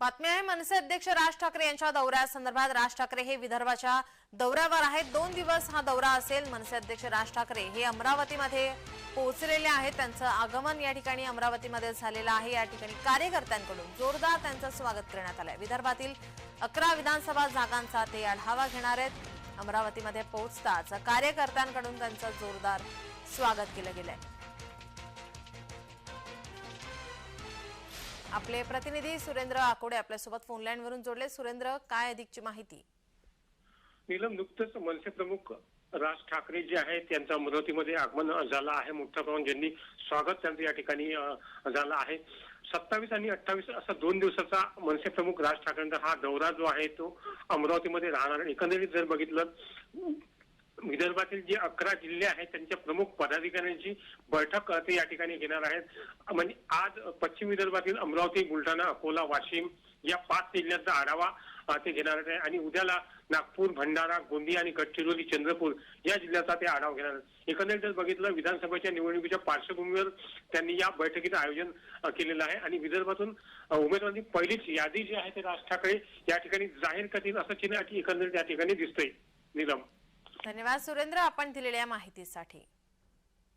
बातमी आहे मनसे अध्यक्ष राज ठाकरे यांच्या दौऱ्यासंदर्भात राज ठाकरे हे विदर्भाच्या दौऱ्यावर आहेत. दोन दिवस हा दौरा असेल. मनसे अध्यक्ष राज ठाकरे हे अमरावतीमध्ये पोहोचलेले आहेत. त्यांचं आगमन या ठिकाणी अमरावतीमध्ये झालेलं आहे. या ठिकाणी कार्यकर्त्यांकडून जोरदार त्यांचं स्वागत करण्यात आलंय. विदर्भातील अकरा विधानसभा जागांचा ते आढावा घेणार आहेत. अमरावतीमध्ये पोहोचताच कार्यकर्त्यांकडून त्यांचं जोरदार स्वागत केलं गेलंय. आपले प्रतिनिधी सुरेंद्र आकोडे आपल्यासोबत फोन लाईन वरून जोडले. सुरेंद्र काय अधिकची माहिती? नीलम नुकतंच मनसे प्रमुख राज ठाकरे जे आहेत त्यांचं अमरावतीमध्ये आगमन झालं आहे. मोठ्या प्रमाणात ज्यांनी स्वागत त्यांचं या ठिकाणी झालं आहे. सत्तावीस आणि अठ्ठावीस असा दोन दिवसाचा मनसे प्रमुख राज ठाकरेंचा हा दौरा जो आहे तो अमरावतीमध्ये राहणार. एकंदरीत जर बघितलं विदर्भातील जे अकरा जिल्हे आहेत त्यांच्या प्रमुख पदाधिकाऱ्यांची बैठक ते या ठिकाणी घेणार आहेत. म्हणजे आज पश्चिम विदर्भातील अमरावती बुलढाणा अकोला वाशिम या पाच जिल्ह्यांचा आढावा ते घेणार आहेत. आणि उद्याला नागपूर भंडारा गोंदिया आणि गडचिरोली चंद्रपूर या जिल्ह्याचा ते आढावा घेणार आहेत. एकंदरीत जर बघितलं विधानसभेच्या निवडणुकीच्या पार्श्वभूमीवर त्यांनी या बैठकीचं आयोजन केलेलं आहे. आणि विदर्भातून उमेदवारांची पहिलीच यादी जी आहे ते राज ठाकरे या ठिकाणी जाहीर करतील असं चिन्ह एकंदरीत या ठिकाणी दिसतंय. निलम. धन्यवाद सुरेंद्र आपण दिलेल्या माहितीसाठी.